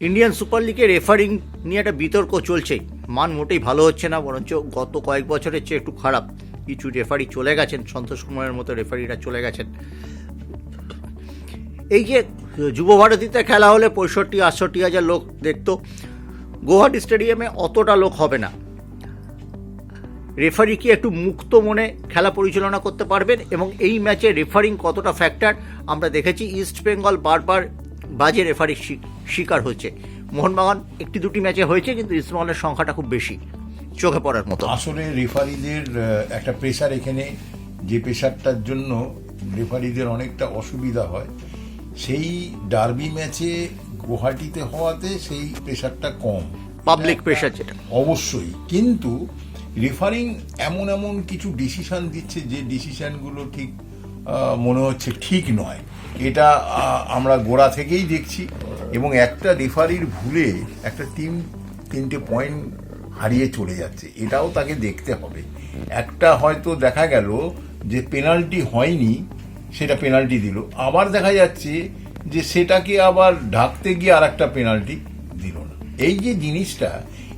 Indian super লিগে referring নিয়ে একটা বিতর্ক চলছে। মান মোটেই ভালো হচ্ছে না, বরঞ্চ গত কয়েক বছরের চেয়ে একটু খারাপ। কিছু রেফারি চলে গেছেন, সন্তোষ কুমারের মতো রেফারিরা চলে গেছেন। এই যে যুব ভারতীতে খেলা হলে পঁয়ষট্টি, আটষট্টি হাজার লোক দেখতো, গুয়াহাটি স্টেডিয়ামে অতটা লোক হবে না। রেফারি কি একটু মুক্ত মনে খেলা পরিচালনা করতে পারবেন? এবং এই ম্যাচে রেফারিং কতটা ফ্যাক্টর আমরা দেখেছি ইস্ট বেঙ্গল বারবার বাজে রেফারি শিকার হচ্ছে মোহনবাগান একটি দুটি ম্যাচে হয়েছে কিন্তু ইস্টবেঙ্গলের সংখ্যাটা খুব বেশি চোখে পড়ার মতো। আসলে রেফারিদের একটা প্রেশার এখানে যে প্রেশারটার জন্য রেফারিদের অনেকটা অসুবিধা হয়। সেই ডার্বি ম্যাচে গুয়াহাটিতে হওয়াতে সেই প্রেশারটা কম। পাবলিক প্রেশার যেটা। অবশ্যই। কিন্তু রেফারিং এমন এমন কিছু ডিসিশন দিচ্ছে যে ডিসিশনগুলো ঠিক মনে হচ্ছে ঠিক নয়। এটা আমরা গোড়া থেকেই দেখছি। এবং একটা রেফারির ভুলে একটা টিম তিনটে পয়েন্ট হারিয়ে চলে যাচ্ছে। এটাও তাকে দেখতে হবে। একটা হয়তো দেখা গেল যে পেনাল্টি হয়নি, সেটা পেনাল্টি দিল। আবার দেখা যাচ্ছে যে সেটাকে আবার ঢাকতে গিয়ে আর একটা পেনাল্টি দিল না। এই যে জিনিসটা,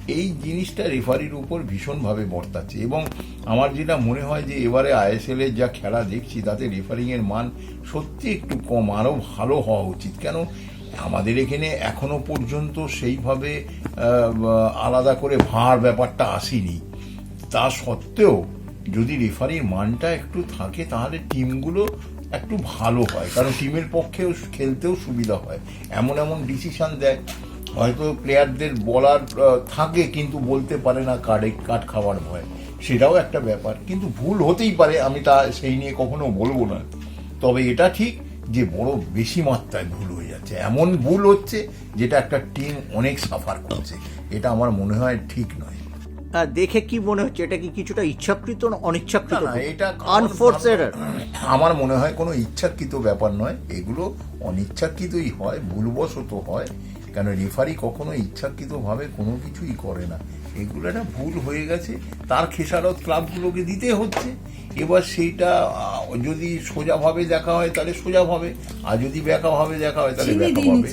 এই জিনিসটা রেফারির উপর ভীষণভাবে বর্তাচ্ছে। এবং আমার যেটা মনে হয় যে এবারে আইএসএল এর যা খেলা দেখছি, তাতে রেফারিংয়ের মান সত্যি একটু কম আরও ভালো হওয়া উচিত। কেন? আমাদের এখানে এখনও পর্যন্ত সেইভাবে আলাদা করে ভার ব্যাপারটা আসেনি। তা সত্ত্বেও যদি রেফারির মানটা একটু থাকে, তাহলে টিমগুলো একটু ভালো হয়। কারণ টিমের পক্ষেও খেলতেও সুবিধা হয়। এমন এমন ডিসিশন দেয়। হয়তো প্লেয়ারদের বলার থাকে, কিন্তু বলতে পারে না কার্ডে কাট খাওয়ার ভয়। সেটাও একটা ব্যাপার। কিন্তু ভুল হতেই পারে, আমি তা সেই নিয়ে কখনো বলব না। তবে এটা ঠিক যে বড় বেশি মাত্রায় ভুল হয়ে যাচ্ছে। এমন ভুল হচ্ছে যেটা একটা টিম অনেক সাফার করছে। এটা আমার মনে হয় ঠিক নয়। দেখে কি মনে হচ্ছে? এটা কি কিছুটা ইচ্ছাকৃত না অনিচ্ছাকৃত? না, না, এটা আনফোর্স আমার মনে হয় কোনো ইচ্ছাকৃত ব্যাপার নয়। এগুলো অনিচ্ছাকৃতই হয় ভুলবশত হয়। কেন রেফারি কখনো ইচ্ছাকৃতভাবে কোনো কিছুই করে না। এগুলো একটা ভুল হয়ে গেছে তার খেসারত ক্লাবগুলোকে দিতে হচ্ছে। এবার সেইটা যদি সোজাভাবে দেখা হয় তাহলে সোজাভাবে আর যদি ব্যাকাভাবে দেখা হয় তাহলে ব্যাকাভাবে।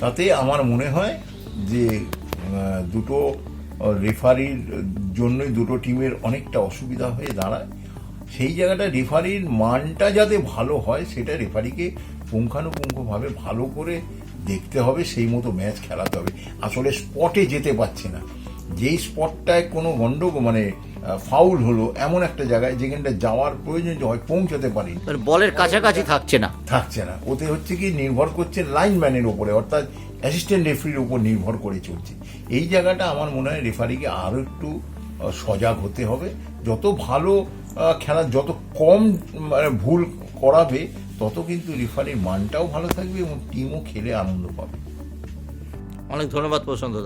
তাতে আমার মনে হয় যে দুটো রেফারির জন্যই দুটো টিমের অনেকটা অসুবিধা হয়ে দাঁড়ায়। সেই জায়গাটা রেফারির মানটা যাতে ভালো হয় সেটা রেফারিকে পুঙ্খানুপুঙ্খভাবে ভালো করে দেখতে হবে সেই মতো ম্যাচ খেলাতে হবে। আসলে স্পটে যেতে পারছে না। যেই স্পটটায় কোনো গন্ডগোল মানে ফাউল হলো এমন একটা জায়গায় যেখানটা যাওয়ার প্রয়োজন যে হয় পৌঁছাতে পারি বলের কাছাকাছি থাকছে না। থাকছে না। ওতে হচ্ছে কি নির্ভর করছে লাইনম্যানের ওপরে অর্থাৎ অ্যাসিস্ট্যান্ট রেফারির উপর নির্ভর করে চলছে। এই জায়গাটা আমার মনে হয় রেফারিকে আরও একটু সজাগ হতে হবে। যত ভালো খেলা যত কম মানে ভুল করাবে, তত কিন্তু রেফারির মানটাও ভালো থাকবে এবং টিমও খেলে আনন্দ পাবে। অনেক ধন্যবাদ প্রশান্ত